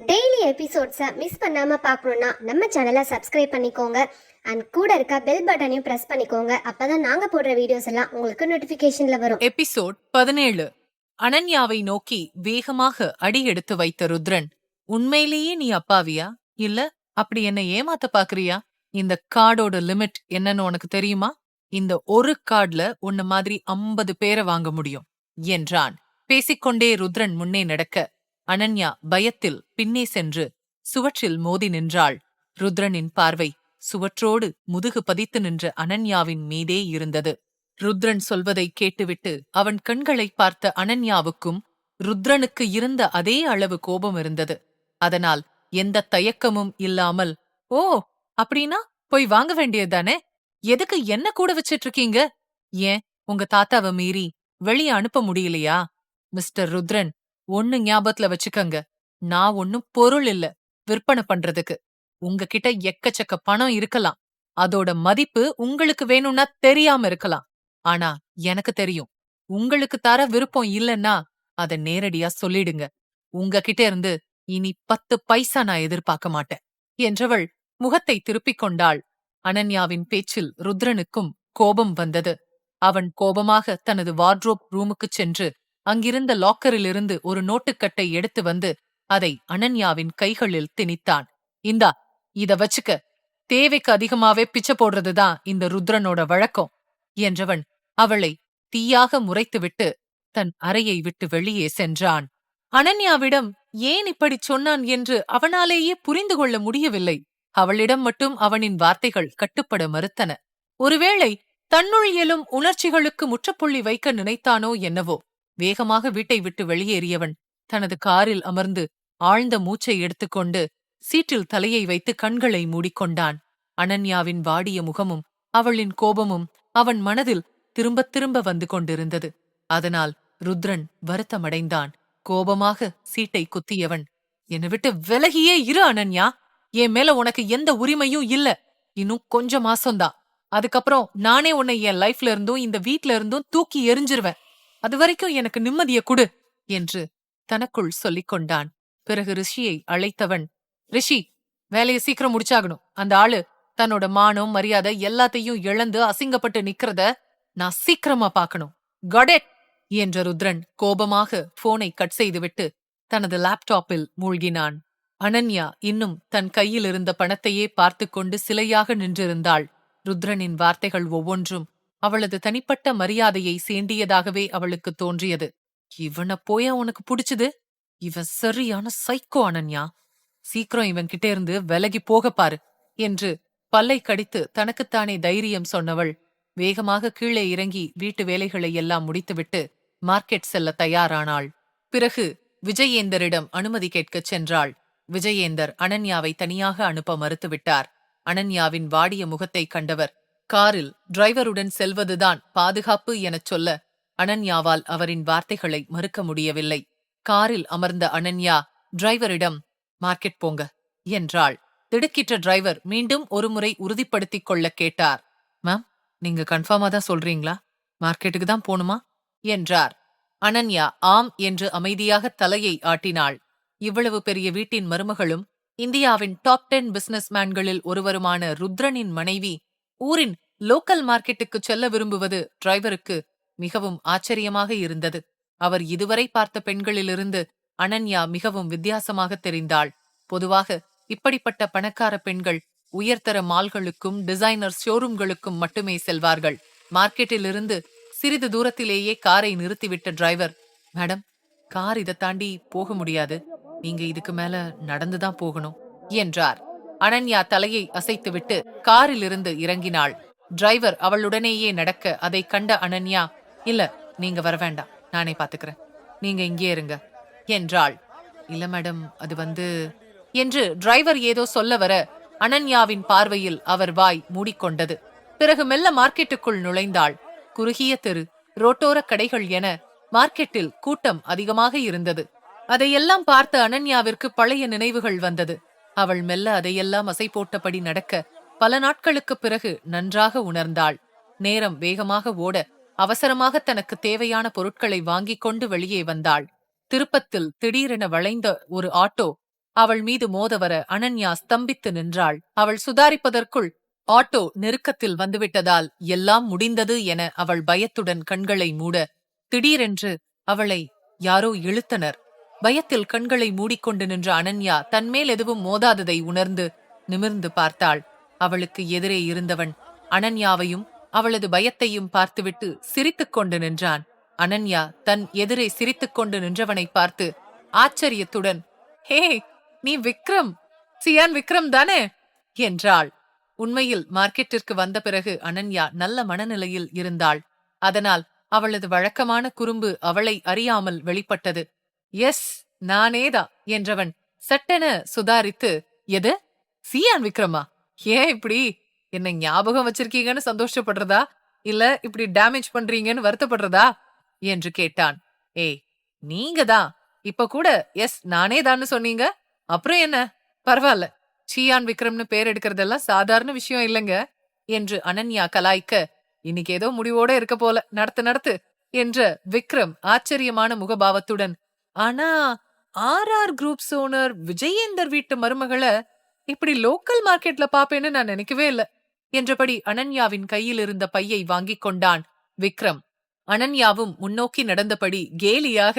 Daily எபிசோட்ஸை miss பண்ணாம பார்க்கணுன்னா நம்ம சேனலை சப்ஸ்கிரைப் பண்ணிக்கோங்க. அண்ட் கூட இருக்க பெல் பட்டனையும் ப்ரெஸ் பண்ணிக்கோங்க. அப்பதான் நாங்க போடுற வீடியோஸ் எல்லாம் உங்களுக்கு நோட்டிபிகேஷன்ல வரும். எபிசோட் பதினேழு. அனன்யாவை நோக்கி வேகமாக அடி எடுத்து வைத்த ருத்ரன் உண்மையிலேயே நீ அப்பாவியா? இல்ல அப்படி என்ன ஏமாத்த பாக்குறியா? இந்த கார்டோட லிமிட் என்னன்னு உனக்கு தெரியுமா? இந்த ஒரு கார்டுல உன்ன மாதிரி ஐம்பது பேரை வாங்க முடியும் என்றான். பேசிக்கொண்டே ருத்ரன் முன்னே நடக்க அனன்யா பயத்தில் பின்னே சென்று சுவற்றில் மோதி நின்றாள். ருத்ரனின் பார்வை சுவற்றோடு முதுகு பதித்து நின்ற அனன்யாவின் மீதே இருந்தது. ருத்ரன் சொல்வதை கேட்டுவிட்டு அவன் கண்களை பார்த்த அனன்யாவுக்கும் ருத்ரனுக்கு இருந்த அதே அளவு கோபம் இருந்தது. அதனால் எந்த தயக்கமும் இல்லாமல் ஓ அப்படின்னா போய் வாங்க வேண்டியதுதானே? எதுக்கு என்ன கூட வச்சிட்டு இருக்கீங்க ஏன் உங்க தாத்தாவை மீறி வெளியே அனுப்ப முடியலையா? மிஸ்டர் ருத்ரன் ஒன்னு ஞாபகத்துல வச்சுக்கங்க. நான் ஒன்னும் பொருள் இல்ல விற்பனை பண்றதுக்கு. உங்ககிட்ட எக்கச்சக்க பணம் இருக்கலாம். அதோட மதிப்பு உங்களுக்கு வேணும்னா தெரியாம இருக்கலாம். ஆனா எனக்கு தெரியும். உங்களுக்கு தர விருப்பம் இல்லைன்னா அத நேரடியா சொல்லிடுங்க. உங்ககிட்ட இருந்து இனி பத்து பைசா நான் எதிர்பார்க்க மாட்டேன் என்றவள் முகத்தை திருப்பிக் கொண்டாள். அனன்யாவின் பேச்சில் ருத்ரனுக்கும் கோபம் வந்தது. அவன் கோபமாக தனது வார்ட்ரோப் ரூமுக்குச் சென்று அங்கிருந்த லாக்கரிலிருந்து ஒரு நோட்டுக்கட்டை எடுத்து வந்து அதை அனன்யாவின் கைகளில் திணித்தான். இந்தா இத வச்சுக்க. தேவைக்கு அதிகமாவே பிச்சை போடுறதுதான் இந்த ருத்ரனோட வழக்கம் என்றவன் அவளை தீயாக முறைத்துவிட்டு தன் அறையை விட்டு வெளியே சென்றான். அனன்யாவிடம் ஏன் இப்படி சொன்னான் என்று அவனாலேயே புரிந்து கொள்ள முடியவில்லை. அவளிடம் மட்டும் அவனின் வார்த்தைகள் கட்டுப்பட மறுத்தன. ஒருவேளை தன்னுள் இயலும் உணர்ச்சிகளுக்கு முற்றுப்புள்ளி வைக்க நினைத்தானோ என்னவோ. வேகமாக வீட்டை விட்டு வெளியேறியவன் தனது காரில் அமர்ந்து ஆழ்ந்த மூச்சை எடுத்துக்கொண்டு சீட்டில் தலையை வைத்து கண்களை மூடிக்கொண்டான். அனன்யாவின் வாடிய முகமும் அவளின் கோபமும் அவன் மனதில் திரும்பத் திரும்ப வந்து கொண்டிருந்தது. அதனால் ருத்ரன் வருத்தமடைந்தான். கோபமாக சீட்டை குத்தியவன் என்னை விட்டு விலகியே இரு அனன்யா. என் மேல உனக்கு எந்த உரிமையும் இல்ல. இன்னும் கொஞ்ச மாசம்தான். அதுக்கப்புறம் நானே உன்னை என் லைஃப்ல இருந்தும் இந்த வீட்ல இருந்தும் தூக்கி எரிஞ்சிருவேன் அது வரைக்கும் எனக்கு நிம்மதிய கொடு என்று தனக்குள் சொல்லிக் கொண்டான். பிறகு ரிஷியை அழைத்தவன் ரிஷி வேலையை சீக்கிரம் முடிச்சாகணும். அந்த ஆளு தன்னோட மானம் மரியாதை எல்லாத்தையும் இழந்து அசிங்கப்பட்டு நிக்கிறத நான் சீக்கிரமா பார்க்கணும். கடெட் என்ற ருத்ரன் கோபமாக போனை கட் செய்துவிட்டு தனது லேப்டாப்பில் மூழ்கினான். அனன்யா இன்னும் தன் கையில் இருந்த பணத்தையே பார்த்து கொண்டு சிலையாக நின்றிருந்தாள். ருத்ரனின் வார்த்தைகள் ஒவ்வொன்றும் அவளது தனிப்பட்ட மரியாதையை சேண்டியதாகவே அவளுக்கு தோன்றியது. இவனை போயா உனக்கு பிடிச்சது? இவன் சரியான சைக்கோ அனன்யா. சீக்கிரம் இவன் கிட்டே இருந்து விலகி போக பாரு என்று பல்லை கடித்து தனக்குத்தானே தைரியம் சொன்னவள் வேகமாக கீழே இறங்கி வீட்டு வேலைகளை எல்லாம் முடித்துவிட்டு மார்க்கெட் செல்ல தயாரானாள். பிறகு விஜயேந்தரிடம் அனுமதி கேட்கச் சென்றாள். விஜயேந்தர் அனன்யாவை தனியாக அனுப்ப மறுத்துவிட்டார். அனன்யாவின் வாடிய முகத்தை கண்டவர் காரில் டிரைவருடன் செல்வதுதான் பாதுகாப்பு எனச் சொல்ல அனன்யாவால் அவரின் வார்த்தைகளை மறுக்க முடியவில்லை. காரில் அமர்ந்த அனன்யா டிரைவரிடம் மார்க்கெட் போங்க என்றாள். திடுக்கிட்ட டிரைவர் மீண்டும் ஒருமுறை உறுதிப்படுத்திக் கொள்ள கேட்டார். மேம் நீங்க கன்ஃபார்மா தான் சொல்றீங்களா? மார்க்கெட்டுக்கு தான் போணுமா? என்றார். அனன்யா ஆம் என்று அமைதியாக தலையை ஆட்டினாள். இவ்வளவு பெரிய வீட்டின் மருமகளும் இந்தியாவின் டாப் டென் பிசினஸ்மேன்களில் ஒருவருமான ருத்ரனின் மனைவி ஊரின் லோக்கல் மார்க்கெட்டுக்கு செல்ல விரும்புவது டிரைவருக்கு மிகவும் ஆச்சரியமாக இருந்தது. அவர் இதுவரை பார்த்த பெண்களிலிருந்து அனன்யா மிகவும் வித்தியாசமாக தெரிந்தாள். பொதுவாக இப்படிப்பட்ட பணக்கார பெண்கள் உயர்தர மால்களுக்கும் டிசைனர் ஷோரூம்களுக்கும் மட்டுமே செல்வார்கள். மார்க்கெட்டிலிருந்து சிறிது தூரத்திலேயே காரை நிறுத்திவிட்ட டிரைவர் மேடம் கார் இதை தாண்டி போக முடியாது. நீங்க இதுக்கு மேல நடந்துதான் போகணும் என்றார். அனன்யா தலையை அசைத்துவிட்டு காரிலிருந்து இறங்கினாள். டிரைவர் அவளுடனேயே நடக்க அதை கண்ட அனன்யா இல்ல நீங்க வர வேண்டாம். நானே பாத்துக்கிறேன். நீங்க இங்கே இருங்க. என்றாள். இல்ல மேடம். அது வந்து என்று டிரைவர் ஏதோ சொல்ல வர அனன்யாவின் பார்வையில் அவர் வாய் மூடிக்கொண்டது. பிறகு மெல்ல மார்க்கெட்டுக்குள் நுழைந்தாள். குறுகிய தெரு ரோட்டோர கடைகள் என மார்க்கெட்டில் கூட்டம் அதிகமாக இருந்தது. அதையெல்லாம் பார்த்த அனன்யாவிற்கு பழைய நினைவுகள் வந்தது. அவள் மெல்ல அதையெல்லாம் அசை போட்டபடி நடக்க பல நாட்களுக்குப் பிறகு நன்றாக உணர்ந்தாள். நேரம் வேகமாக ஓட அவசரமாக தனக்கு தேவையான பொருட்களை வாங்கிக் கொண்டு வெளியே வந்தாள். திருப்பத்தில் திடீரென வளைந்த ஒரு ஆட்டோ அவள் மீது மோதவர அனன்யா ஸ்தம்பித்து நின்றாள். அவள் சுதாரிப்பதற்குள் ஆட்டோ நெருக்கத்தில் வந்துவிட்டதால் எல்லாம் முடிந்தது என அவள் பயத்துடன் கண்களை மூட திடீரென்று அவளை யாரோ இழுத்தனர். பயத்தில் கண்களை மூடிக்கொண்டு நின்ற அனன்யா தன்மேல் எதுவும் மோதாததை உணர்ந்து நிமிர்ந்து பார்த்தாள். அவளுக்கு எதிரே இருந்தவன். அனன்யாவையும் அவளது பயத்தையும் பார்த்துவிட்டு சிரித்துக் கொண்டு நின்றான். அனன்யா தன் எதிரே சிரித்துக் கொண்டு நின்றவனை பார்த்து ஆச்சரியத்துடன் ஹே நீ விக்ரம்! சியான் விக்ரம் தானே? என்றாள். உண்மையில் மார்க்கெட்டிற்கு வந்த பிறகு அனன்யா நல்ல மனநிலையில் இருந்தாள். அதனால் அவளது வழக்கமான குறும்பு அவளை அறியாமல் வெளிப்பட்டது. எஸ் நானேதா என்றவன் சட்டென சுதாரித்து எது? சியான் விக்ரமா? ஏன் இப்படி? என்ன ஞாபகம் வச்சிருக்கீங்கன்னு சந்தோஷப்படுறதா? இல்ல இப்படி டேமேஜ் பண்றீங்கன்னு வருத்தப்படுறதா? என்று கேட்டான். ஏய் நீங்க தான் இப்ப கூட எஸ் நானே தான்னு சொன்னீங்க. அப்புறம் என்ன? பரவாயில்ல. சியான் விக்ரம்னு பேர் எடுக்கிறதெல்லாம் சாதாரண விஷயம் இல்லைங்க என்று அனன்யா கலாய்க்க இன்னைக்கு ஏதோ முடிவோட இருக்க போல. நடத்து நடத்து என்ற விக்ரம் ஆச்சரியமான முகபாவத்துடன் ஆனா R R groups owner Vijayendar வீட்டு மருமகளை இப்படி லோக்கல் மார்க்கெட்ல பாப்பேன்னு நான் நினைக்கவே இல்ல. என்றபடி அனன்யாவின் கையில் இருந்த பையை வாங்கிக் கொண்டான் விக்ரம். அனன்யாவும் முன்னோக்கி நடந்தபடி கேலியாக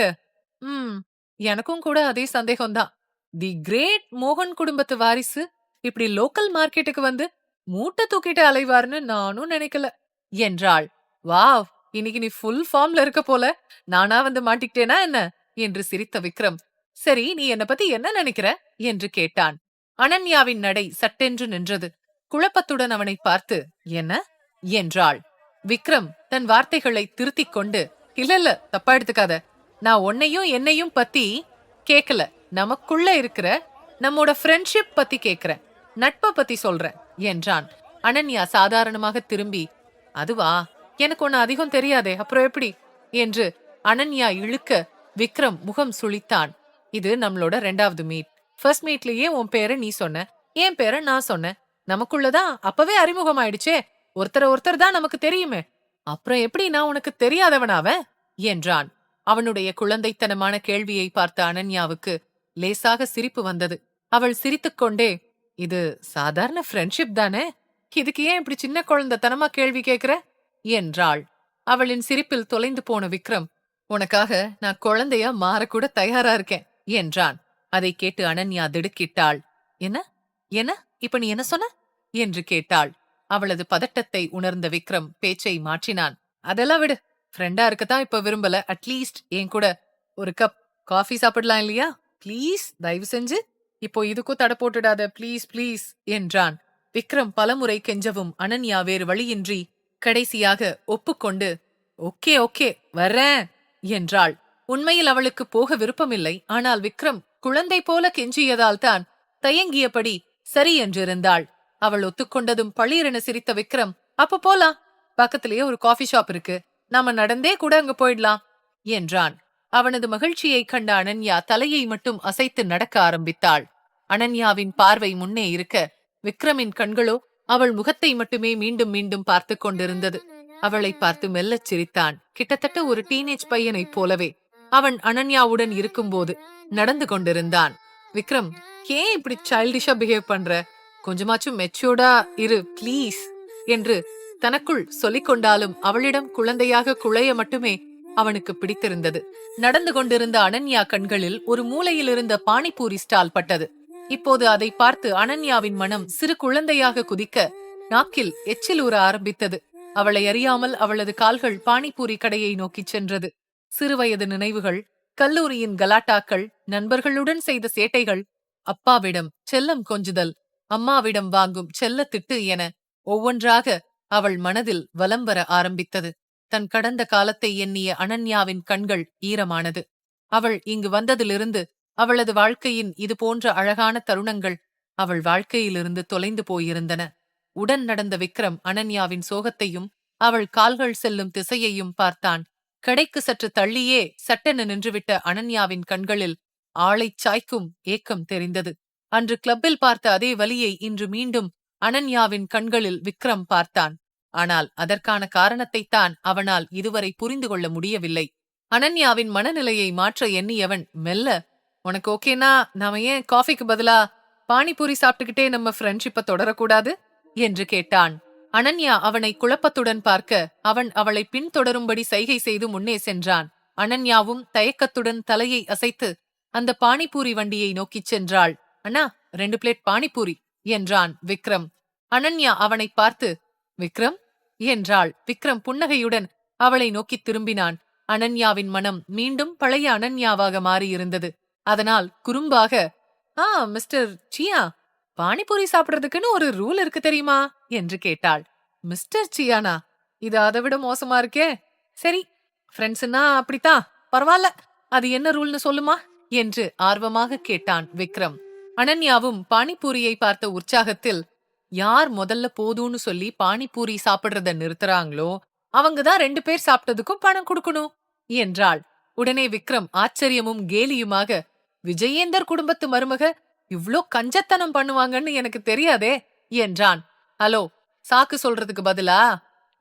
உம் எனக்கும் கூட அதே சந்தேகம்தான். தி கிரேட் மோகன் குடும்பத்து வாரிசு இப்படி லோக்கல் மார்க்கெட்டுக்கு வந்து மூட்டை தூக்கிட்டு அலைவார்னு நானும் நினைக்கல என்றாள். வாவ் இன்னைக்கு நீ ஃபுல் ஃபார்ம்ல இருக்க போல. நானா வந்து மாட்டிக்கிட்டேனா என்ன? என்று சிரித்த விக்ரம். சரி நீ என்ன பத்தி என்ன நினைக்கிற? என்று கேட்டான். அனன்யாவின் நடை சட்டென்று நின்றது. குழப்பத்துடன் அவனை பார்த்து என்ன? என்றாள். விக்ரம் தன் வார்த்தைகளை திருத்திக் கொண்டு இல்ல இல்ல தப்பா எடுத்துக்காத. நான் உன்னையும் என்னையும் பத்தி கேக்கல. நமக்குள்ள இருக்கிற நம்மோட ஃப்ரெண்ட்ஷிப் பத்தி கேக்குறேன். நட்பை பத்தி சொல்றேன் என்றான். அனன்யா சாதாரணமாக திரும்பி அதுவா? எனக்கு ஒன்னு அதிகம் தெரியாதே. அப்புறம் எப்படி? என்று அனன்யா இழுக்க விக்ரம் முகம் சுளித்தான். இது நம்மளோட ரெண்டாவது மீட் ஃபர்ஸ்ட் மீட்லயே உன் பேரை நீ சொன்ன. என் பேரை நான் சொன்னேன் நமக்குள்ளதான் அப்பவே அறிமுகம் ஆயிடுச்சே ஒருத்தர ஒருத்தர் தான் நமக்கு தெரியுமே. அப்புறம் எப்படி நான் உனக்கு தெரியாதவனாவ? என்றான். அவனுடைய குழந்தைத்தனமான கேள்வியை பார்த்த அனன்யாவுக்கு லேசாக சிரிப்பு வந்தது. அவள் சிரித்துக்கொண்டே இது சாதாரண ஃப்ரெண்ட்ஷிப் தானே? இதுக்கு ஏன் இப்படி சின்ன குழந்தைத்தனமா கேள்வி கேக்குற? என்றாள். அவளின் சிரிப்பில் தொலைந்து போன விக்ரம் உனக்காக நான் குழந்தையா மாறக்கூட தயாரா இருக்கேன் என்றான். அதை கேட்டு அனன்யா திடுக்கிட்டாள். என்ன? என்ன? இப்ப நீ என்ன சொன்ன? என்று கேட்டாள். அவளது பதட்டத்தை உணர்ந்த விக்ரம் பேச்சை மாற்றினான். அதெல்லாம் விடு. ஃப்ரெண்டா இருக்கத்தான் இப்ப விரும்பல. அட்லீஸ்ட் என் கூட ஒரு கப் காஃபி சாப்பிடலாம் இல்லையா? ப்ளீஸ் தயவு செஞ்சு. இப்போ இதுக்கும் தடை போட்டுடாத. ப்ளீஸ் ப்ளீஸ் என்றான். விக்ரம் பலமுறை கெஞ்சவும் அனன்யா வேறு வழியின்றி கடைசியாக ஒப்புக்கொண்டு ஓகே ஓகே வர்றேன் என்றாள். உண்மையில் அவளுக்கு போக விருப்பமில்லை. ஆனால் விக்ரம் குழந்தை போல கெஞ்சியதால் தான் தயங்கியபடி சரி என்றிருந்தாள். அவள் ஒத்துக்கொண்டதும் பளீரென சிரித்த விக்ரம் அப்ப போலாம். பக்கத்திலேயே ஒரு காஃபி ஷாப் இருக்கு. நாம நடந்தே கூட அங்க போயிடலாம் என்றான். அவனது மகிழ்ச்சியைக் கண்ட அனன்யா தலையை மட்டும் அசைத்து நடக்க ஆரம்பித்தாள். அனன்யாவின் பார்வை முன்னே இருக்க விக்ரமின் கண்களோ அவள் முகத்தை மட்டுமே மீண்டும் மீண்டும் பார்த்து கொண்டிருந்தது. அவளை பார்த்து மெல்லச் சிரித்தான். கிட்டத்தட்ட ஒரு டீனேஜ் பையனைப் போலவே அவன் அனன்யாவுடன் இருக்கும்போது நடந்து கொண்டிருந்தான். விக்ரம் ஏன் இப்படி சைல்டிஷா பிஹேவ் பண்ற? கொஞ்சமாச்சும் மெச்சூர்டா இரு ப்ளீஸ் என்று தனக்குள் சொல்லிக் கொண்டாலும் அவளிடம் குழந்தையாக குழைய மட்டுமே அவனுக்கு பிடித்திருந்தது. நடந்து கொண்டிருந்த அனன்யா கண்களில் ஒரு மூலையில் இருந்த பானிபூரி ஸ்டால் பட்டது. இப்போது அதை பார்த்து அனன்யாவின் மனம் சிறு குழந்தையாக குதிக்க நாக்கில் எச்சில் ஊற ஆரம்பித்தது. அவளை அறியாமல் அவளது கால்கள் பானிபூரி கடையை நோக்கிச் சென்றது. சிறுவயது நினைவுகள் கல்லூரியின் கலாட்டாக்கள் நண்பர்களுடன் செய்த சேட்டைகள் அப்பாவிடம் செல்லம் கொஞ்சுதல் அம்மாவிடம் வாங்கும் செல்லத்திட்டு என ஒவ்வொன்றாக அவள் மனதில் வலம் வர ஆரம்பித்தது. தன் கடந்த காலத்தை எண்ணிய அனன்யாவின் கண்கள் ஈரமானது. அவள் இங்கு வந்ததிலிருந்து அவளது வாழ்க்கையின் இது போன்ற அழகான தருணங்கள் அவள் வாழ்க்கையிலிருந்து தொலைந்து போயிருந்தன. உடன் நடந்த விக்ரம் அனன்யாவின் சோகத்தையும் அவள் கால்கள் செல்லும் திசையையும் பார்த்தான். கடைக்கு சற்று தள்ளியே சட்டென நின்றுவிட்ட அனன்யாவின் கண்களில் ஆளைச் சாய்க்கும் ஏக்கம் தெரிந்தது. அன்று கிளப்பில் பார்த்த அதே வலியை இன்று மீண்டும் அனன்யாவின் கண்களில் விக்ரம் பார்த்தான். ஆனால் அதற்கான காரணத்தைத்தான் அவனால் இதுவரை புரிந்து கொள்ள முடியவில்லை. அனன்யாவின் மனநிலையை மாற்ற எண்ணியவன் மெல்ல உனக்கு ஓகேனா? நாம ஏன் காஃபிக்கு பதிலா? பானிபூரி சாப்பிட்டுக்கிட்டே நம்ம ஃப்ரெண்ட்ஷிப்ப தொடரக்கூடாது? என்று கேட்டான். அனன்யா அவனை குழப்பத்துடன் பார்க்க அவன் அவளை பின்தொடரும்படி சைகை செய்து முன்னே சென்றான். அனன்யாவும் தயக்கத்துடன் தலையை அசைத்து அந்த பானிபூரி வண்டியை நோக்கிச் சென்றாள். அண்ணா ரெண்டு பிளேட் பானிபூரி என்றான் விக்ரம். அனன்யா அவனை பார்த்து விக்ரம்? என்றாள். விக்ரம் புன்னகையுடன் அவளை நோக்கித் திரும்பினான். அனன்யாவின் மனம் மீண்டும் பழைய அனன்யாவாக மாறியிருந்தது. அதனால் குறும்பாக ஆ மிஸ்டர் சியா பானிபூரி சாப்பிடுறதுக்குன்னு ஒரு ரூல் இருக்கு தெரியுமா? என்று கேட்டாள். மிஸ்டர் சியானா இது அதை விட மோசமா இருக்கே. சரி ஃப்ரெண்ட்ஸ்னா அப்படித்தான் பரவாயில்ல. அது என்ன ரூல்னு சொல்லுமா? என்று ஆர்வமாக கேட்டான் விக்ரம். அனன்யாவும் பானிபூரியை பார்த்த உற்சாகத்தில் யார் முதல்ல போதும்னு சொல்லி பானிபூரி சாப்பிடுறத நிறுத்துறாங்களோ அவங்க தான் ரெண்டு பேர் சாப்பிட்டதுக்கும் பணம் கொடுக்கணும் என்றாள். உடனே விக்ரம் ஆச்சரியமும் கேலியுமாக விஜயேந்தர் குடும்பத்து மருமக இவ்ளோ கஞ்சத்தனம் பண்ணுவாங்கன்னு எனக்கு தெரியாதே என்றான். ஹலோ சாக்கு சொல்றதுக்கு பதிலா?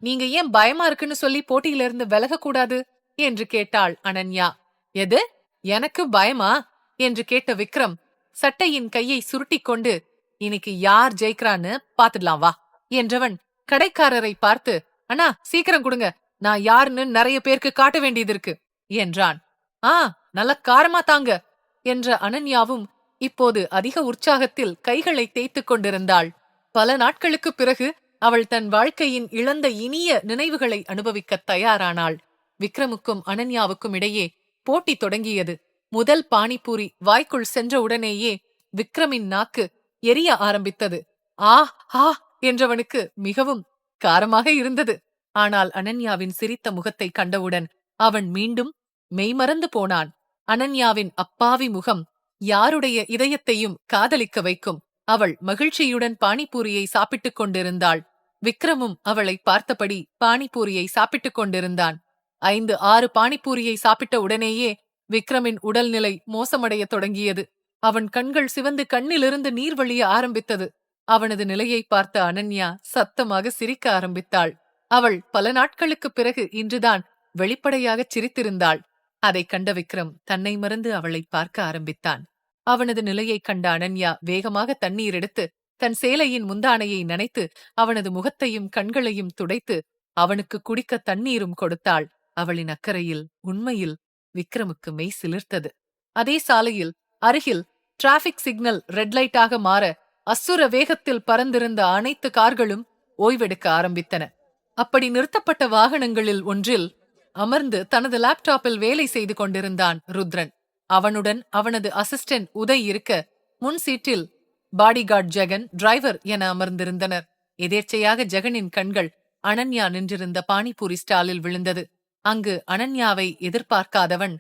நீங்க ஏன் பயமா இருக்குன்னு சொல்லி போட்டியில இருந்து விலக கூடாது என்று கேட்டாள் அனன்யா. எது? எனக்கு பயமா? என்று கேட்ட விக்ரம் சட்டையின் கையை சுருட்டிக் கொண்டு இன்னைக்கு யார் ஜெயிக்கிறான்னு பாத்துடலாம் வா என்றவன் கடைக்காரரை பார்த்து அண்ணா சீக்கிரம் கொடுங்க. நான் யாருன்னு நிறைய பேருக்கு காட்ட வேண்டியது இருக்கு என்றான். ஆ நல்ல காரமா தாங்க என்ற அனன்யாவும் இப்போது அதிக உற்சாகத்தில் கைகளை தேய்த்துக் கொண்டிருந்தாள். பல நாட்களுக்குப் பிறகு அவள் தன் வாழ்க்கையின் இழந்த இனிய நினைவுகளை அனுபவிக்கத் தயாரானாள். விக்ரமுக்கும் அனன்யாவுக்கும் இடையே போட்டி தொடங்கியது. முதல் பானிபூரி வாய்க்குள் சென்றவுடனேயே விக்ரமின் நாக்கு எரிய ஆரம்பித்தது. ஆ ஆ என்றவனுக்கு மிகவும் காரமாக இருந்தது. ஆனால் அனன்யாவின் சிரித்த முகத்தை கண்டவுடன் அவன் மீண்டும் மெய்மறந்து போனான். அனன்யாவின் அப்பாவி முகம் யாருடைய இதயத்தையும் காதலிக்க வைக்கும். அவள் மகிழ்ச்சியுடன் பானிபூரியை சாப்பிட்டுக் கொண்டிருந்தாள். விக்ரமும் அவளை பார்த்தபடி பானிபூரியை சாப்பிட்டுக் கொண்டிருந்தான். ஐந்து ஆறு பானிபூரியை சாப்பிட்ட உடனேயே விக்ரமின் உடல்நிலை மோசமடையத் தொடங்கியது. அவன் கண்கள் சிவந்து கண்ணிலிருந்து நீர் வழிய ஆரம்பித்தது. அவனது நிலையை பார்த்த அனன்யா சத்தமாக சிரிக்க ஆரம்பித்தாள். அவள் பல நாட்களுக்குப் பிறகு இன்றுதான் வெளிப்படையாகச் சிரித்திருந்தாள். அதைக் கண்ட விக்ரம் தன்னை மறந்து அவளை பார்க்க ஆரம்பித்தான். அவனது நிலையைக் கண்ட அனன்யா வேகமாக தண்ணீர் எடுத்து தன் சேலையின் முந்தானையை நனைத்து அவனது முகத்தையும் கண்களையும் துடைத்து அவனுக்கு குடிக்க தண்ணீரும் கொடுத்தாள். அவளின் அக்கறையில் உண்மையில் விக்ரமுக்கு மெய் சிலிர்த்தது. அதே சாலையில் அருகில் டிராபிக் சிக்னல் ரெட் லைட்டாக மாற அசுர வேகத்தில் பறந்திருந்த அனைத்து கார்களும் ஓய்வெடுக்க ஆரம்பித்தன. அப்படி நிறுத்தப்பட்ட வாகனங்களில் ஒன்றில் அமர்ந்து தனது லேப்டாப்பில் வேலை செய்து கொண்டிருந்தான் ருத்ரன். அவனுடன் அவனது அசிஸ்டன்ட் உதய் இருக்க முன் சீட்டில் பாடிகார்ட் ஜெகன் டிரைவர் என அமர்ந்திருந்தனர். எதேச்சையாக ஜெகனின் கண்கள் அனன்யா நின்றிருந்த பானிபூரி ஸ்டாலில் விழுந்தது. அங்கு அனன்யாவை எதிர்பார்க்காதவன்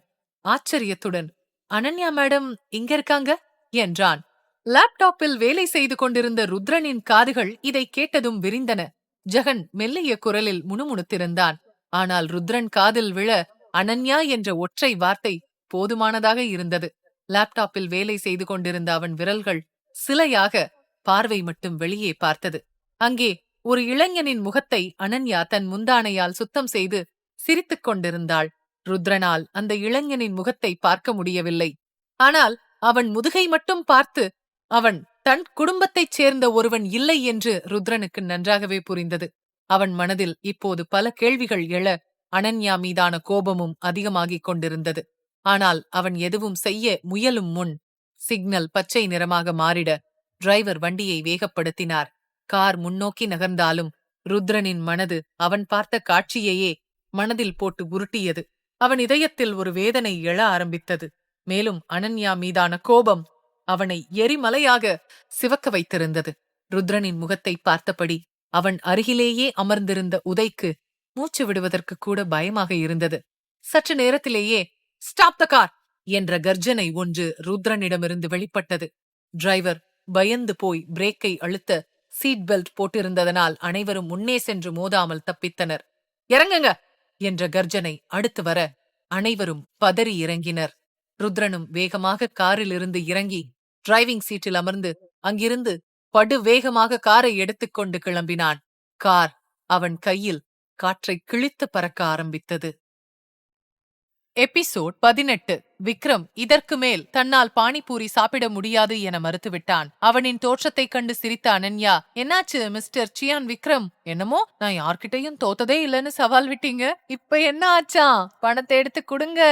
ஆச்சரியத்துடன் அனன்யா மேடம் இங்க இருக்காங்க? என்றான். லேப்டாப்பில் வேலை செய்து கொண்டிருந்த ருத்ரனின் காதுகள் இதை கேட்டதும் விரிந்தன. ஜெகன் மெல்லிய குரலில் முணுமுணுத்திருந்தான். ஆனால் ருத்ரன் காதில் விழ அனன்யா என்ற ஒற்றை வார்த்தை போதுமானதாக இருந்தது. லேப்டாப்பில் வேலை செய்து கொண்டிருந்த அவன் விரல்கள் சிலையாக பார்வை மட்டும் வெளியே பார்த்தது. அங்கே ஒரு இளைஞனின் முகத்தை அனன்யா தன் முந்தானையால் சுத்தம் செய்து சிரித்துக் கொண்டிருந்தாள். ருத்ரனால் அந்த இளைஞனின் முகத்தை பார்க்க முடியவில்லை. ஆனால் அவன் முதுகை மட்டும் பார்த்து அவன் தன் குடும்பத்தைச் சேர்ந்த ஒருவன் இல்லை என்று ருத்ரனுக்கு நன்றாகவே புரிந்தது. அவன் மனதில் இப்போது பல கேள்விகள் எழ அனன்யா மீதான கோபமும் அதிகமாகிக் கொண்டிருந்தது. ஆனால் அவன் எதுவும் செய்ய முயலும் முன் சிக்னல் பச்சை நிறமாக மாறிட டிரைவர் வண்டியை வேகப்படுத்தினார். கார் முன்னோக்கி நகர்ந்தாலும் ருத்ரனின் மனது அவன் பார்த்த காட்சியையே மனதில் போட்டு உருட்டியது. அவன் இதயத்தில் ஒரு வேதனை எழ ஆரம்பித்தது. மேலும் அனன்யா மீதான கோபம் அவனை எரிமலையாக சிவக்க வைத்திருந்தது. ருத்ரனின் முகத்தை பார்த்தபடி அவன் அருகிலேயே அமர்ந்திருந்த உதைக்கு மூச்சு விடுவதற்கு கூட பயமாக இருந்தது. சற்று நேரத்திலேயே ஸ்டாப் த கார் என்ற கர்ஜனை ஒன்று ருத்ரனிடமிருந்து வெளிப்பட்டது. டிரைவர் பயந்து போய் பிரேக்கை அழுத்த சீட் பெல்ட் போட்டிருந்ததனால் அனைவரும் முன்னே சென்று மோதாமல் தப்பித்தனர். இறங்குங்க! என்ற கர்ஜனை அடுத்து வர அனைவரும் பதறி இறங்கினர். ருத்ரனும் வேகமாக காரிலிருந்து இறங்கி டிரைவிங் சீட்டில் அமர்ந்து அங்கிருந்து படு வேகமாக காரை எடுத்துக்கொண்டு கிளம்பினான். கார் அவன் கையில் காற்றை கிழித்து பறக்க ஆரம்பித்தது. எபிசோட் பதினெட்டு. விக்ரம் இதற்கு மேல் தன்னால் பானிபூரி சாப்பிட முடியாது என மறுத்துவிட்டான். அவனின் தோற்றத்தைக் கண்டு சிரித்த அனன்யா என்னாச்சு மிஸ்டர் சியான் விக்ரம்? என்னமோ நான் யார்கிட்டயும் தோத்ததே இல்லைன்னு சவால் விட்டீங்க. இப்ப என்ன ஆச்சா? பணத்தை எடுத்து கொடுங்க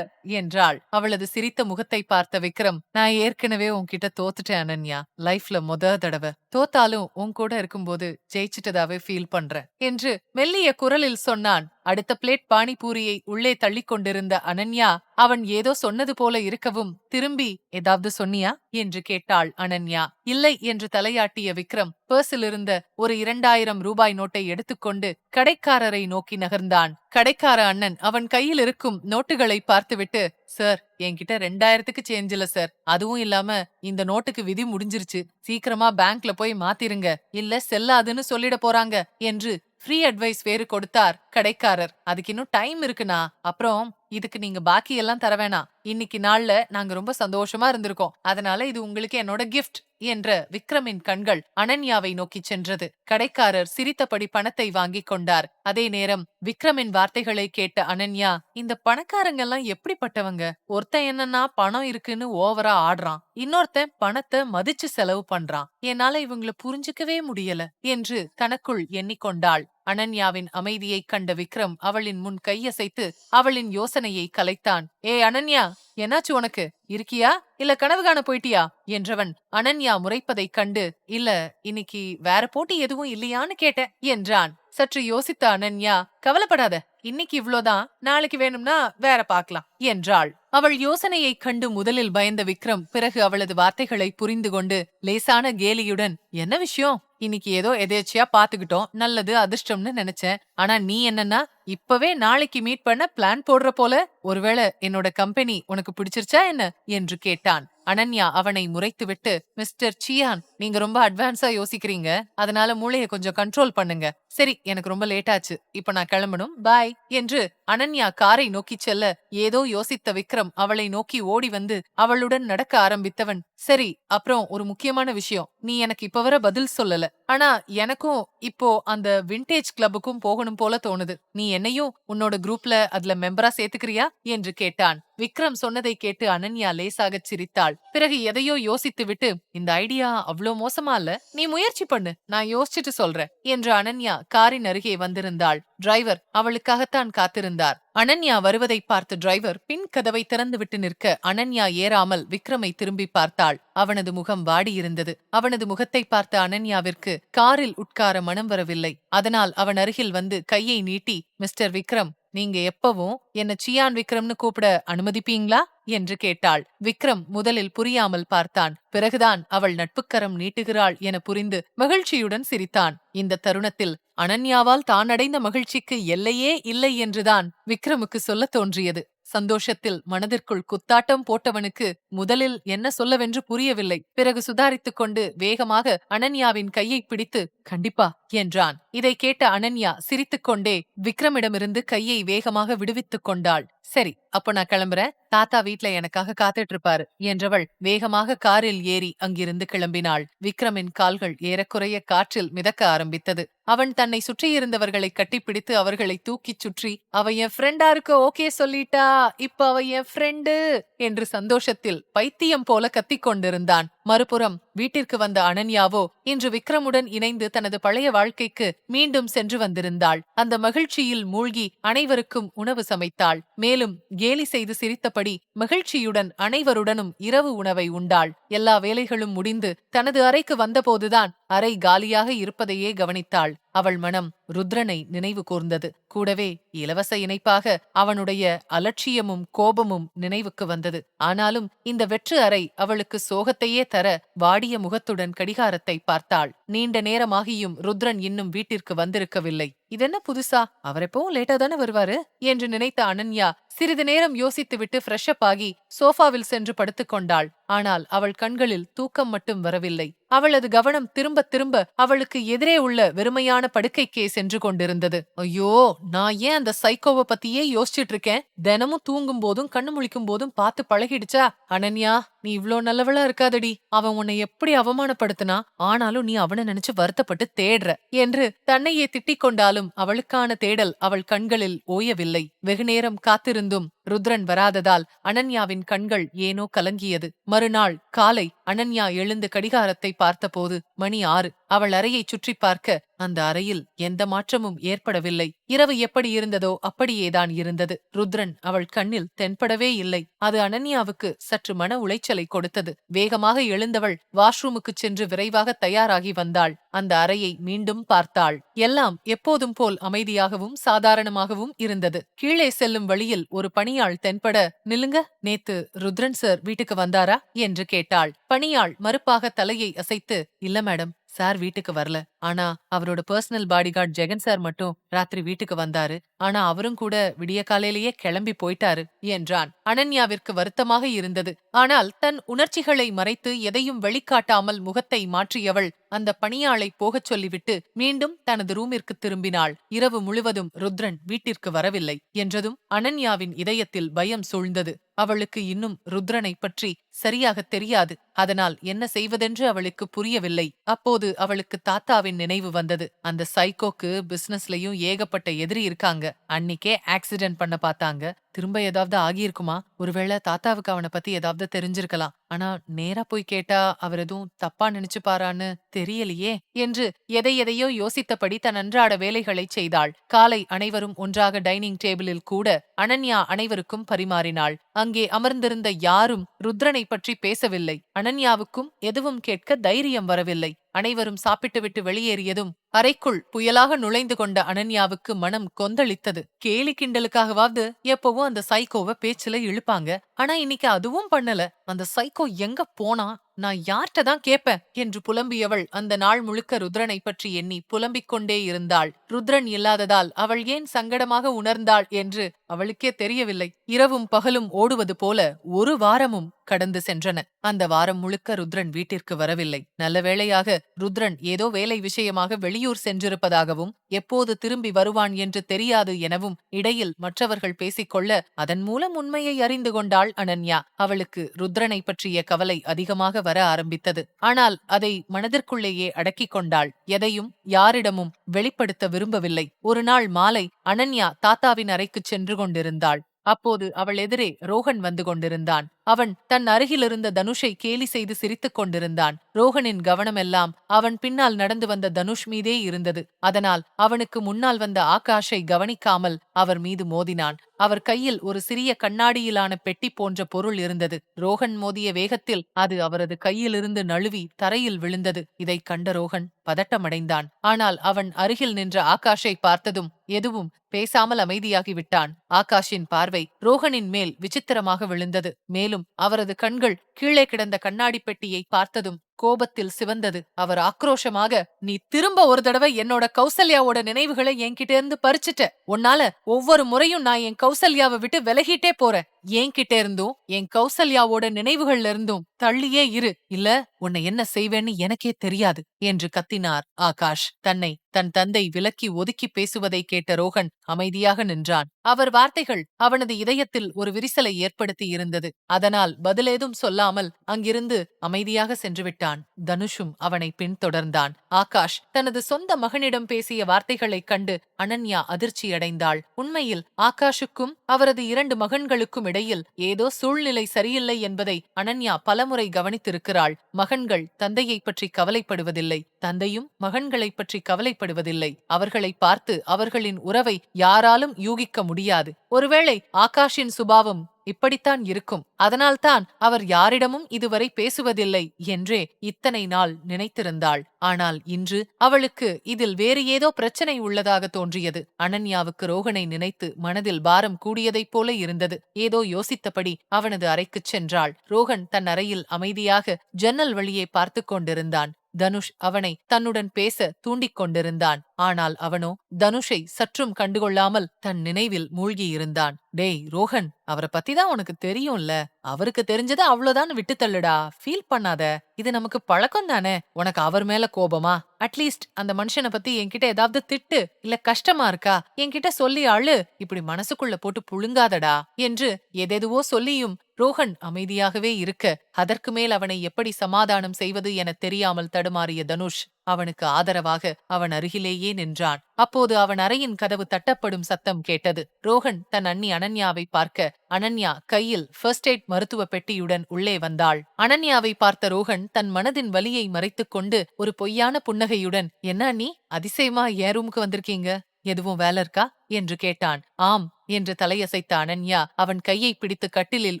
என்றாள். அவளது சிரித்த முகத்தை பார்த்த விக்ரம் நான் ஏற்கனவே உன்கிட்ட தோத்துட்டேன் அனன்யா. லைஃப்ல முத தடவை. தோத்தாலும் உன் கூட இருக்கும்போது ஜெயிச்சிட்டதாவே ஃபீல் பண்றேன் என்று மெல்லிய குரலில் சொன்னான். அடுத்த பிளேட் பானிபூரியை உள்ளே தள்ளிக் கொண்டிருந்த அனன்யா அவன் ஏதோ சொன்னது போல இருக்கவும் திரும்பி ஏதாவது சொன்னியா? என்று கேட்டாள் அனன்யா. இல்லை என்று தலையாட்டிய விக்ரம் பர்ஸில் இருந்த ஒரு இரண்டாயிரம் ரூபாய் நோட்டை எடுத்துக்கொண்டு கடைக்காரரை நோக்கி நகர்ந்தான். கடைக்கார அண்ணன் அவன் கையில் இருக்கும் நோட்டுகளை பார்த்துவிட்டு சார் என்கிட்ட ரெண்டாயிரத்துக்கு சேஞ்ச் இல்ல சார். அதுவும் இல்லாம இந்த நோட்டுக்கு விதி முடிஞ்சிருச்சு. சீக்கிரமா பேங்க்ல போய் மாத்திருங்க. இல்ல செல்லாதுன்னு சொல்லிட போறாங்க என்று ஃப்ரீ அட்வைஸ் வேறு கொடுத்தார் கடைக்காரர். அதுக்கு இன்னும் டைம் இருக்குண்ணா. அப்புறம் இதுக்கு நீங்க பாக்கி எல்லாம் தர வேணாம். இன்னைக்கு நாள்ல நாங்க ரொம்ப சந்தோஷமா இருந்திருக்கோம். அதனால இது உங்களுக்கு என்னோட கிஃப்ட் என்ற விக்ரமின் கண்கள் அனன்யாவை நோக்கிச் சென்றது. கடைக்காரர் சிரித்தபடி பணத்தை வாங்கிக் கொண்டார். அதே நேரம் விக்ரமின் வார்த்தைகளை கேட்ட அனன்யா இந்த பணக்காரங்க எல்லாம் எப்படிப்பட்டவங்க? ஒருத்தன் என்னன்னா பணம் இருக்குன்னு ஓவரா ஆடுறான். இன்னொருத்தன் பணத்தை மதிச்சு செலவு பண்றான். என்னால இவங்கள புரிஞ்சுக்கவே முடியல என்று தனக்குள் எண்ணிக்கொண்டாள். அனன்யாவின் அமைதியைக் கண்ட விக்ரம் அவளின் முன் கையசைத்து அவளின் யோசனையை கலைத்தான். ஏ அனன்யா என்னாச்சு உனக்கு? இருக்கியா? இல்ல கனவு காண போயிட்டியா? என்றவன் அனன்யா முறைப்பதைக் கண்டு இல்ல இன்னைக்கு வேற போட்டி எதுவும் இல்லையான்னு கேட்டேன் என்றான். சற்று யோசித்த அனன்யா கவலைப்படாத இன்னைக்கு இவ்ளோதான் நாளைக்கு வேணும்னா வேற பாக்கலாம் என்றாள். அவள் யோசனையைக் கண்டு முதலில் பயந்த விக்ரம் பிறகு அவளது வார்த்தைகளை புரிந்து கொண்டு லேசான கேலியுடன் என்ன விஷயம்? இன்னைக்கு ஏதோ எதேச்சியா பாத்துக்கிட்டோம். நல்லது அதிர்ஷ்டம்னு நினைச்சேன். ஆனா நீ என்னன்னா இப்பவே நாளைக்கு மீட் பண்ண பிளான் போடுற போல. ஒருவேளை என்னோட கம்பெனி உனக்கு பிடிச்சிருச்சா என்ன? என்று கேட்டான். அனன்யா அவனை முறைத்துவிட்டு மிஸ்டர் சியான் நீங்க ரொம்ப அட்வான்ஸா யோசிக்கிறீங்க. அதனால மூளைய கொஞ்சம் கண்ட்ரோல் பண்ணுங்க. சரி எனக்கு ரொம்ப லேட் ஆச்சு. இப்ப நான் கிளம்பணும். பாய் என்று அனன்யா காரை நோக்கி செல்ல ஏதோ யோசித்த விக்ரம் அவளை நோக்கி ஓடி வந்து அவளுடன் நடக்க ஆரம்பித்தவன் சரி அப்புறம் ஒரு முக்கியமான விஷயம். நீ எனக்கு இப்ப வர பதில் சொல்லல. ஆனா எனக்கும் இப்போ அந்த விண்டேஜ் கிளப்புக்கும் போகணும் போல தோணுது. நீ என்னையும் உன்னோட குரூப்ல அதுல மெம்பரா சேர்த்துக்கிறியா? என்று கேட்டான். விக்ரம் சொன்னதை கேட்டு அனன்யா லேசாகச் சிரித்தாள். பிறகு எதையோ யோசித்து விட்டு இந்த ஐடியா அவ்வளோ மோசமா இல்ல. நீ முயற்சி பண்ணு. நான் யோசிச்சுட்டு சொல்றேன் என்று அனன்யா காரின் அருகே வந்திருந்தாள். டிரைவர் அவளுக்காகத்தான் காத்திருந்தார். அனன்யா வருவதை பார்த்த டிரைவர் பின் கதவை திறந்துவிட்டு நிற்க அனன்யா ஏறாமல் விக்ரமை திரும்பி பார்த்தாள். அவனது முகம் வாடியிருந்தது. அவனது முகத்தை பார்த்த அனன்யாவிற்கு காரில் உட்கார மனம் வரவில்லை. அதனால் அவன் அருகில் வந்து கையை நீட்டி மிஸ்டர் விக்ரம் நீங்க எப்பவும் என்ன சியான் விக்ரம்னு கூப்பிட அனுமதிப்பீங்களா? என்று கேட்டாள். விக்ரம் முதலில் புரியாமல் பார்த்தான். பிறகுதான் அவள் நட்புக்கரம் நீட்டுகிறாள் என புரிந்து மகிழ்ச்சியுடன் சிரித்தான். இந்த தருணத்தில் அனன்யாவால் தான் அடைந்த மகிழ்ச்சிக்கு எல்லையே இல்லை என்றுதான் விக்ரமுக்கு சொல்லத் தோன்றியது. சந்தோஷத்தில் மனதிற்குள் குத்தாட்டம் போட்டவனுக்கு முதலில் என்ன சொல்லவென்று புரியவில்லை. பிறகு சுதாரித்துக் கொண்டு வேகமாக அனன்யாவின் கையை பிடித்து கண்டிப்பா என்றான். இதை கேட்ட அனன்யா சிரித்துக்கொண்டே விக்ரமிடமிருந்து கையை வேகமாக விடுவித்துக் கொண்டாள். சரி அப்போ நான் கிளம்புறேன். தாத்தா வீட்ல எனக்காக காத்துட்டு இருப்பாரு என்றவள் வேகமாக காரில் ஏறி அங்கிருந்து கிளம்பினாள். விக்ரமின் கால்கள் ஏறக்குறைய காற்றில் மிதக்க ஆரம்பித்தது. அவன் தன்னை சுற்றியிருந்தவர்களை கட்டிப்பிடித்து அவர்களை தூக்கிச் சுற்றி அவ என் ஃப்ரெண்டா இருக்க ஓகே சொல்லிட்டா இப்ப அவ என் ஃப்ரெண்டு என்று சந்தோஷத்தில் பைத்தியம் போல கத்திக் கொண்டிருந்தான். மறுபுறம் வீட்டிற்கு வந்த அனன்யாவோ இன்று விக்ரமுடன் இணைந்து தனது பழைய வாழ்க்கைக்கு மீண்டும் சென்று வந்திருந்தாள். அந்த மகிழ்ச்சியில் மூழ்கி அனைவருக்கும் உணவு சமைத்தாள். மேலும் கேலி செய்து சிரித்தபடி மகிழ்ச்சியுடன் அனைவருடனும் இரவு உணவை உண்டாள். எல்லா வேலைகளும் முடிந்து தனது அறைக்கு வந்தபோதுதான் அறை காலியாக இருப்பதையே கவனித்தாள். அவள் மனம் ருத்ரனை நினைவு கூர்ந்தது. கூடவே இலவச இணைப்பாக அவனுடைய அலட்சியமும் கோபமும் நினைவுக்கு வந்தது. ஆனாலும் இந்த வெற்று அறை அவளுக்கு சோகத்தையே தர வாடிய முகத்துடன் கடிகாரத்தை பார்த்தாள். நீண்ட நேரமாகியும் ருத்ரன் இன்னும் வீட்டிற்கு வந்திருக்கவில்லை. இதென்ன புதுசா? அவர் எப்பவும் லேட்டா தானே வருவாரு? என்று நினைத்த அனன்யா சிறிது நேரம் யோசித்துவிட்டு ஃப்ரெஷ் அப் ஆகி சோஃபாவில் சென்று படுத்துக் கொண்டாள். ஆனால் அவள் கண்களில் தூக்கம் மட்டும் வரவில்லை. அவளது கவனம் திரும்ப திரும்ப அவளுக்கு எதிரே உள்ள வெறுமையான படுக்கைக்கே சென்று கொண்டிருந்தது. ஐயோ! நான் ஏன் அந்த சைக்கோவை பத்தியே யோசிச்சுட்டு இருக்கேன்? தினமும் தூங்கும் போதும் கண்ணு முழிக்கும் போதும் பார்த்து பழகிடுச்சா அனன்யா? நீ இவ்ளோ நல்லவளா இருக்காதடி. அவன் உன்னை எப்படி அவமானப்படுத்தினா ஆனாலும் நீ அவனை நினைச்சு வருத்தப்பட்டு தேடுற. என்று தன்னையே திட்டிக் கொண்டாலும் அவளுக்கான தேடல் அவள் கண்களில் ஓயவில்லை. வெகுநேரம் காத்திருந்தும் ருத்ரன் வராததால் அனன்யாவின் கண்கள் ஏனோ கலங்கியது. மறுநாள் காலை அனன்யா எழுந்து கடிகாரத்தை பார்த்தபோது மணி ஆறு அவள் அறையைச் சுற்றி பார்க்க அந்த அறையில் எந்த மாற்றமும் ஏற்படவில்லை. இரவு எப்படி இருந்ததோ அப்படியேதான் இருந்தது. ருத்ரன் அவள் கண்ணில் தென்படவே இல்லை. அது அனன்யாவுக்கு சற்று மன உளைச்சலை கொடுத்தது. வேகமாக எழுந்தவள் வாஷ்ரூமுக்குச் சென்று விரைவாக தயாராகி வந்தாள். அந்த அறையை மீண்டும் பார்த்தாள். எல்லாம் எப்போதும் போல் அமைதியாகவும் சாதாரணமாகவும் இருந்தது. கீழே செல்லும் வழியில் ஒரு பணியாள் தென்பட நில்லுங்க நேத்து ருத்ரன் சார் வீட்டுக்கு வந்தாரா? என்று கேட்டாள். பணியாள் மறுப்பாக தலையை அசைத்து இல்ல மேடம் சார் வீட்டுக்கு வரல. ஆனா அவரோட பர்சனல் பாடிகார்ட் ஜெகன் சார் மட்டும் ராத்திரி வீட்டுக்கு வந்தாரு. ஆனா அவரும் கூட விடிய காலையிலேயே கிளம்பி போயிட்டாரு என்றான். அனன்யாவிற்கு வருத்தமாக இருந்தது. ஆனால் தன் உணர்ச்சிகளை மறைத்து எதையும் வெளிக்காட்டாமல் முகத்தை மாற்றியவள் அந்த பணியாளை போகச் சொல்லிவிட்டு மீண்டும் தனது ரூமிற்கு திரும்பினாள். இரவு முழுவதும் ருத்ரன் வீட்டிற்கு வரவில்லை என்றதும் அனன்யாவின் இதயத்தில் பயம் சூழ்ந்தது. அவளுக்கு இன்னும் ருத்ரனை பற்றி சரியாக தெரியாது. அதனால் என்ன செய்வதென்று அவளுக்கு புரியவில்லை. அப்போது அவளுக்கு தாத்தாவின் நினைவு வந்தது. அந்த சைக்கோக்கு பிசினஸ்லயும் ஏகப்பட்ட எதிரி இருக்காங்க. அன்னிக்கே ஆக்சிடென்ட் பண்ண பார்த்தாங்க. திரும்ப ஏதாவது ஆகியிருக்குமா? ஒருவேளை தாத்தாவுக்கு அவனை பத்தி ஏதாவது தெரிஞ்சிருக்கலாம். ஆனா நேரா போய் கேட்டா அவர் எதுவும் தப்பா நினைச்சுப்பாரான்னு தெரியலையே என்று எதை எதையோ யோசித்தபடி தன் அன்றாட வேலைகளை செய்தாள். காலை அனைவரும் ஒன்றாக டைனிங் டேபிளில் கூட அனன்யா அனைவருக்கும் பரிமாறினாள். அங்கே அமர்ந்திருந்த யாரும் ருத்ரனை பற்றி பேசவில்லை. அனன்யாவுக்கும் எதுவும் கேட்க தைரியம் வரவில்லை. அனைவரும் சாப்பிட்டுவிட்டு வெளியேறியதும் அறைக்குள் புயலாக நுழைந்து கொண்ட அனன்யாவுக்கு மனம் கொந்தளித்தது. கேலி கிண்டலுக்காகவாவது எப்பவும் அந்த சைக்கோவை பேச்சுல இழுப்பாங்க. ஆனா இன்னைக்கு அதுவும் பண்ணல. அந்த சைக்கோ எங்க போனா? நான் யார்கிட்ட தான் கேப்பேன்? என்று புலம்பியவள் அந்த நாள் முழுக்க ருத்ரனை பற்றி எண்ணி புலம்பிக் கொண்டே இருந்தாள். ருத்ரன் இல்லாததால் அவள் ஏன் சங்கடமாக உணர்ந்தாள் என்று அவளுக்கே தெரியவில்லை. இரவும் பகலும் ஓடுவது போல ஒரு வாரமும் கடந்து சென்றன. அந்த வாரம் முழுக்க ருத்ரன் வீட்டிற்கு வரவில்லை. நல்ல வேளையாக ருத்ரன் ஏதோ வேலை விஷயமாக வெளி வெளியூர் சென்றிருப்பதாகவும் எப்போது திரும்பி வருவான் என்று தெரியாது எனவும் இடையில் மற்றவர்கள் பேசிக்கொள்ள அதன் மூலம் உண்மையை அறிந்து கொண்டாள் அனன்யா. அவளுக்கு ருத்ரனை பற்றிய கவலை அதிகமாக வர ஆரம்பித்தது. ஆனால் அதை மனதிற்குள்ளேயே அடக்கிக் கொண்டாள். எதையும் யாரிடமும் வெளிப்படுத்த விரும்பவில்லை. ஒரு நாள் மாலை அனன்யா தாத்தாவின் அறைக்குச் சென்று கொண்டிருந்தாள். அப்போது அவள் எதிரே ரோகன் வந்து கொண்டிருந்தான். அவன் தன் அருகிலிருந்த தனுஷை கேலி செய்து சிரித்துக் கொண்டிருந்தான். ரோகனின் கவனமெல்லாம் அவன் பின்னால் நடந்து வந்த தனுஷ் மீதே இருந்தது. அதனால் அவனுக்கு முன்னால் வந்த ஆகாஷை கவனிக்காமல் அவர் மீது மோதினான். அவர் கையில் ஒரு சிறிய கண்ணாடியிலான பெட்டி போன்ற பொருள் இருந்தது. ரோகன் மோதிய வேகத்தில் அது அவரது கையிலிருந்து நழுவி தரையில் விழுந்தது. இதைக் கண்ட ரோகன் பதட்டமடைந்தான். ஆனால் அவன் அருகில் நின்ற ஆகாஷை பார்த்ததும் எதுவும் பேசாமல் அமைதியாகிவிட்டான். ஆகாஷின் பார்வை ரோகனின் மேல் விசித்திரமாக விழுந்தது. மேலும் அவரது கண்கள் கீழே கிடந்த கண்ணாடி பெட்டியை பார்த்ததும் கோபத்தில் சிவந்தது. அவர் ஆக்ரோஷமாக நீ திரும்ப ஒரு தடவை என்னோட கௌசல்யாவோட நினைவுகளை என்கிட்ட இருந்து பறிச்சுட்ட. உன்னால ஒவ்வொரு முறையும் நான் என் கௌசல்யாவை விட்டு விலகிட்டே போறேன். என்கிட்ட இருந்தும் என் கௌசல்யாவோட நினைவுகள்ல இருந்தும் தள்ளியே இரு. இல்ல உன்னை என்ன செய்வேன்னு எனக்கே தெரியாது என்று கத்தினார் ஆகாஷ். தன்னை தன் தந்தை விலக்கி ஒதுக்கி பேசுவதை கேட்ட ரோகன் அமைதியாக நின்றான். அவர் வார்த்தைகள் அவனது இதயத்தில் ஒரு விரிசலை ஏற்படுத்தி இருந்தது. அதனால் பதிலேதும் சொல்லாமல் அங்கிருந்து அமைதியாக சென்று விட்டான் தனுஷும் அவனை பின்தொடர்ந்தான். ஆகாஷ் தனது சொந்த மகனிடம் பேசிய வார்த்தைகளைக் கண்டு அனன்யா அதிர்ச்சியடைந்தாள். உண்மையில் ஆகாஷுக்கும் அவரது இரண்டு மகன்களுக்கும் இடையில் ஏதோ சூழ்நிலை சரியில்லை என்பதை அனன்யா பலமுறை கவனித்திருக்கிறாள். மகன்கள் தந்தையைப் பற்றி கவலைப்படுவதில்லை. தந்தையும் மகன்களைப் பற்றி கவலைப்படுவதில்லை. அவர்களை பார்த்து அவர்களின் உறவை யாராலும் யூகிக்க முடியாது. ஒருவேளை ஆகாஷின் சுபாவம் இப்படித்தான் இருக்கும். அதனால்தான் அவர் யாரிடமும் இதுவரை பேசுவதில்லை என்றே இத்தனை நாள் நினைத்திருந்தாள். ஆனால் இன்று அவளுக்கு இதில் வேறு ஏதோ பிரச்சனை உள்ளதாக தோன்றியது. அனன்யாவுக்கு ரோகனை நினைத்து மனதில் பாரம் கூடியதைப் போல இருந்தது. ஏதோ யோசித்தபடி அவனது அறைக்குச் சென்றாள். ரோகன் தன் அறையில் அமைதியாக ஜன்னல் வழியை பார்த்து கொண்டிருந்தான். தனுஷ் அவனை தன்னுடன் பேச தூண்டிக் கொண்டிருந்தான். ஆனால் அவனோ தனுஷை சற்றும் கண்டுகொள்ளாமல் தன் நினைவில் மூழ்கியிருந்தான். டேய் ரோஹன் அவரை பத்தி தான் உனக்கு தெரியும்ல? அவருக்கு தெரிஞ்சதை அவ்வளவுதான் விட்டு தள்ளுடா. ஃபீல் பண்ணாத. இது நமக்கு பழக்கம் தானே? உனக்கு அவர் மேல கோபமா? அட்லீஸ்ட் அந்த மனுஷனை பத்தி என்கிட்ட ஏதாவது திட்டு இல்ல கஷ்டமா இருக்கா? என்கிட்ட சொல்லி அழு. இப்படி மனசுக்குள்ள போட்டு புழுங்காதடா என்று எதெதுவோ சொல்லியும் ரோஹன் அமைதியாகவே இருக்க அதற்கு மேல் அவனை எப்படி சமாதானம் செய்வது என தெரியாமல் தடுமாறிய தனுஷ் அவனுக்கு ஆதரவாக அவன் அருகிலேயே நின்றான். அப்போது அவன் அறையின் கதவு தட்டப்படும் சத்தம் கேட்டது. ரோஹன் தன் அண்ணி அனன்யாவை பார்க்க அனன்யா கையில் ஃபர்ஸ்ட் எய்ட் மருத்துவ பெட்டியுடன் உள்ளே வந்தாள் அனன்யாவை பார்த்த ரோஹன் தன் மனதின் வலியை மறைத்துக் கொண்டு ஒரு பொய்யான புன்னகையுடன் என்ன அண்ணி அதிசயமா என் ரூமுக்கு வந்திருக்கீங்க? எதுவும் வேலை இருக்கா? என்று கேட்டான். ஆம் என்று தலையசைத்த அனன்யா அவன் கையை பிடித்து கட்டிலில்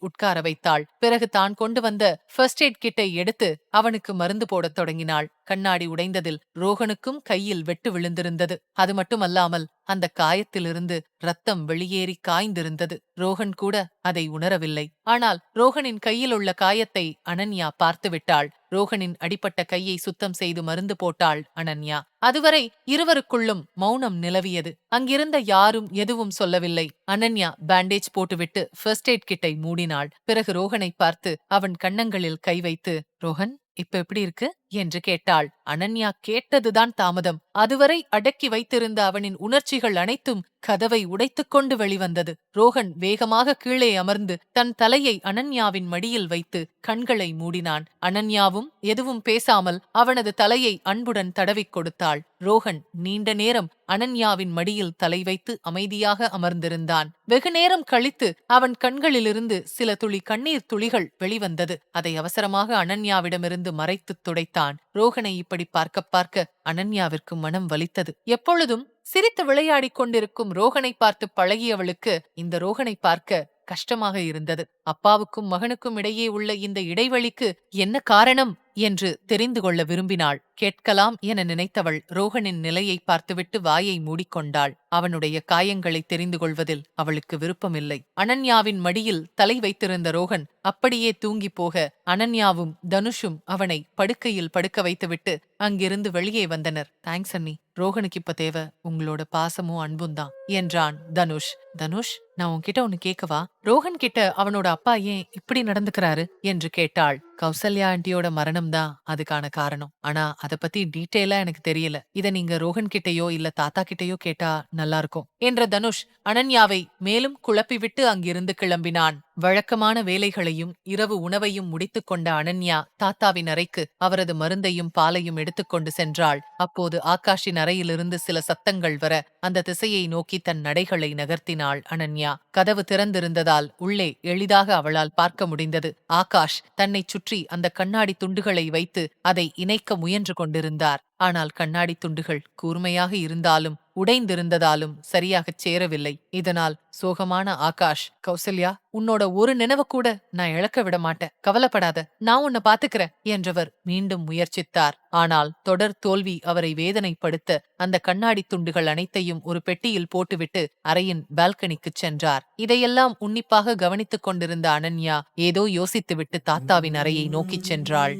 உட்கார வைத்தாள். பிறகு தான் கொண்டு வந்த ஃபர்ஸ்ட் எய்ட் கிட்டை எடுத்து அவனுக்கு மருந்து போடத் தொடங்கினாள். கண்ணாடி உடைந்ததில் ரோகனுக்கும் கையில் வெட்டு விழுந்திருந்தது. அது மட்டுமல்லாமல் அந்த காயத்திலிருந்து ரத்தம் வெளியேறி காய்ந்திருந்தது. ரோகன் கூட அதை உணரவில்லை. ஆனால் ரோகனின் கையில் உள்ள காயத்தை அனன்யா பார்த்துவிட்டாள். ரோகனின் அடிப்பட்ட கையை சுத்தம் செய்து மருந்து போட்டாள் அனன்யா. அதுவரை இருவருக்குள்ளும் மௌனம் நிலவியது. அங்கிருந்த யாரும் எதுவும் சொல்லவில்லை. அனன்யா பேண்டேஜ் போட்டுவிட்டு ஃபர்ஸ்ட் எய்ட் கிட்டை மூடினாள். பிறகு ரோகனை பார்த்து அவன் கன்னங்களில் கை வைத்து ரோஹன் இப்ப எப்படி இருக்கு? என்று கேட்டாள். அனன்யா கேட்டதுதான் தாமதம். அதுவரை அடக்கி வைத்திருந்த அவனின் உணர்ச்சிகள் அனைத்தும் கதவை உடைத்துக்கொண்டு வெளிவந்தது. ரோகன் வேகமாக கீழே அமர்ந்து தன் தலையை அனன்யாவின் மடியில் வைத்து கண்களை மூடினான். அனன்யாவும் எதுவும் பேசாமல் அவனது தலையை அன்புடன் தடவிக் கொடுத்தாள். ரோகன் நீண்ட நேரம் அனன்யாவின் மடியில் தலை வைத்து அமைதியாக அமர்ந்திருந்தான். வெகு நேரம் கழித்து அவன் கண்களிலிருந்து சில துளி கண்ணீர் துளிகள் வெளிவந்தது. அதை அவசரமாக அனன்யாவிடமிருந்து மறைத்துத் துடைத்தான். ரோகனை இப்படி பார்க்க பார்க்க அனன்யாவிற்கு மனம் வலித்தது. எப்பொழுதும் சிரித்து விளையாடிக் கொண்டிருக்கும் ரோகனை பார்த்து பழகியவளுக்கு இந்த ரோகனை பார்க்க கஷ்டமாக இருந்தது. அப்பாவுக்கும் மகனுக்கும் இடையே உள்ள இந்த இடைவெளிக்கு என்ன காரணம்? என்று தெரிந்து கொள்ள விரும்பினாள். கேட்கலாம் என நினைத்தவள் ரோகனின் நிலையை பார்த்துவிட்டு வாயை மூடிக்கொண்டாள். அவனுடைய காயங்களை தெரிந்து கொள்வதில் அவளுக்கு விருப்பமில்லை. அனன்யாவின் மடியில் தலை வைத்திருந்த ரோகன் அப்படியே தூங்கிப் போக அனன்யாவும் தனுஷும் அவனை படுக்கையில் படுக்க வைத்துவிட்டு அங்கிருந்து வெளியே வந்தனர். தேங்க்ஸ் அண்ணி. ரோகனுக்கு இப்ப தேவை. உங்களோட பாசமும் அன்பும் தான் என்றான் தனுஷ். தனுஷ் நான் உன்கிட்ட ஒன்னு கேட்கவா? ரோஹன் கிட்ட அவனோட அப்பா ஏன் இப்படி நடந்துக்கிறாரு என்று கேட்டாள். கௌசல்யா ஆண்டியோட மரணம் தான் அதுக்கான காரணம். ஆனா அத பத்தி டீட்டெயிலா எனக்கு தெரியல. இத நீங்க ரோஹன் கிட்டயோ இல்ல தாத்தா கிட்டயோ கேட்டா நல்லா இருக்கும். என்ற தனுஷ் அனன்யாவை மேலும் குழப்பிவிட்டு அங்கிருந்து கிளம்பினான். வழக்கமான வேலைகளையும் இரவு உணவையும் முடித்துக் கொண்ட அனன்யா தாத்தாவின் அறைக்கு அவரது மருந்தையும் பாலையும் எடுத்துக்கொண்டு சென்றாள். அப்போது ஆகாஷின் அறையிலிருந்து சில சத்தங்கள் வர அந்த திசையை நோக்கி தன் நடைகளை நகர்த்தினாள் அனன்யா. கதவு திறந்திருந்ததால் உள்ளே எளிதாக அவளால் பார்க்க முடிந்தது. ஆகாஷ் தன்னைச் சுற்றி அந்த கண்ணாடி துண்டுகளை வைத்து அதை இணைக்க முயன்று கொண்டிருந்தார். ஆனால் கண்ணாடி துண்டுகள் கூர்மையாக இருந்தாலும் உடைந்திருந்ததாலும் சரியாகச் சேரவில்லை. இதனால் சோகமான ஆகாஷ் கௌசல்யா உன்னோட ஒரு நினைவு கூட நான் இழக்க விட மாட்டேன். கவலைப்படாத நான் உன்னை பாத்துக்கிறேன் என்றவர் மீண்டும் முயற்சித்தார். ஆனால் தொடர் தோல்வி அவரை வேதனைப்படுத்த அந்த கண்ணாடி துண்டுகள் அனைத்தையும் ஒரு பெட்டியில் போட்டுவிட்டு அறையின் பால்கனிக்குச் சென்றார். இதையெல்லாம் உன்னிப்பாக கவனித்துக் கொண்டிருந்த அனன்யா ஏதோ யோசித்துவிட்டு தாத்தாவின் அறையை நோக்கிச் சென்றாள்.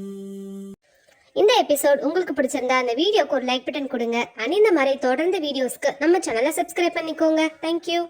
இந்த எபிசோட் உங்களுக்கு பிடிச்சிருந்தா அந்த வீடியோக்கு ஒரு லைக் பட்டன் கொடுங்க. அண்ட் இந்த மாதிரி தொடர்ந்து வீடியோஸ்க்கு நம்ம சேனலை சப்ஸ்கிரைப் பண்ணிக்கோங்க. தேங்க்யூ